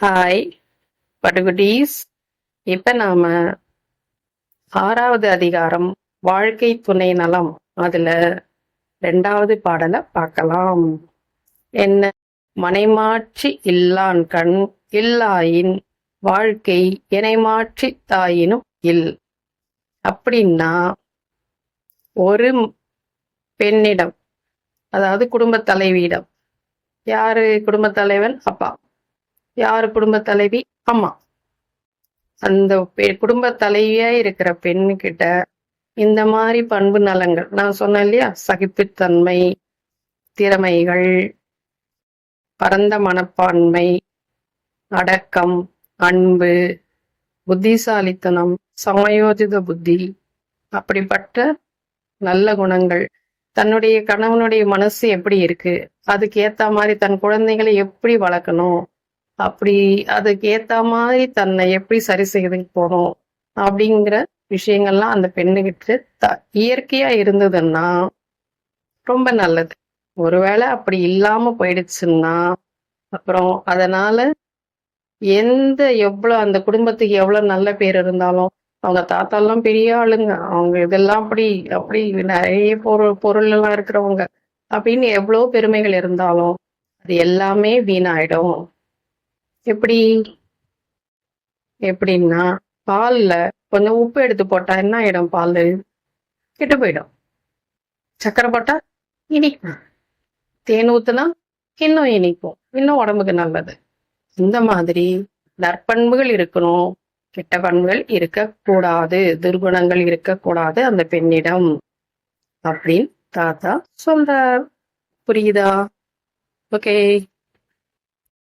Hi படுகுடீஸ். இப்ப நாம ஆறாவது அதிகாரம் வாழ்க்கை துணை நலம். அதுல ரெண்டாவது பாடலை பார்க்கலாம். என்ன? மனைமாட்சி இல்லான் கண் இல்லாயின் வாழ்க்கை இணைமாட்சி தாயினும் இல். அப்படின்னா ஒரு பெண்ணிடம் அதாவது குடும்பத் தலைவியிடம். யாரு குடும்பத் தலைவன்? அப்பா. யார் குடும்ப தலைவி? அம்மா. அந்த பெ- தலைவியா இருக்கிற பெண்ணுக்கிட்ட இந்த மாதிரி பண்பு நலங்கள் நான் சொன்னேன் இல்லையா? சகிப்புத்தன்மை திறமைகள் பரந்த மனப்பான்மை அடக்கம் அன்பு புத்திசாலித்தனம் சமயோஜித புத்தி அப்படிப்பட்ட நல்ல குணங்கள். தன்னுடைய கணவனுடைய மனசு எப்படி இருக்கு? அதுக்கு ஏத்த மாதிரி தன் குழந்தைகளை எப்படி வளர்க்கணும்? அப்படி அதுக்கு ஏத்த மாதிரி தன்னை எப்படி சரி செய்து போகணும் அப்படிங்கிற விஷயங்கள்லாம் அந்த பெண்ணுகிட்ட த- இயற்கையா இருந்ததுன்னா ரொம்ப நல்லது. ஒருவேளை அப்படி இல்லாம போயிடுச்சுன்னா அப்புறம் அதனால எந்த எவ்வளவு அந்த குடும்பத்துக்கு எவ்வளவு நல்ல பேர் இருந்தாலும் அவங்க தாத்தாலாம் பெரிய ஆளுங்க. அவங்க இதெல்லாம் அப்படி அப்படி நிறைய பொருள் பொருள் எல்லாம் இருக்கிறவங்க. அப்படின்னு எவ்வளவு பெருமைகள் இருந்தாலும் அது எல்லாமே வீணாயிடும். எப்படி? எப்படின்னா பால்ல கொஞ்சம் உப்பு எடுத்து போட்டா என்ன ஆயிடும் பால்? கெட்டு போயிடும். சக்கரை போட்டா இனிக்கும். தேன் ஊத்துனா இன்னும் இனிக்கும். இன்னும் உடம்புக்கு நல்லது. இந்த மாதிரி நற்பண்புகள் இருக்கணும். கெட்ட பண்புகள் இருக்கக்கூடாது. துர்குணங்கள் இருக்கக்கூடாது அந்த பெண்ணிடம். அப்படின்னு தாத்தா சொல்றார். புரியுதா? ஓகே.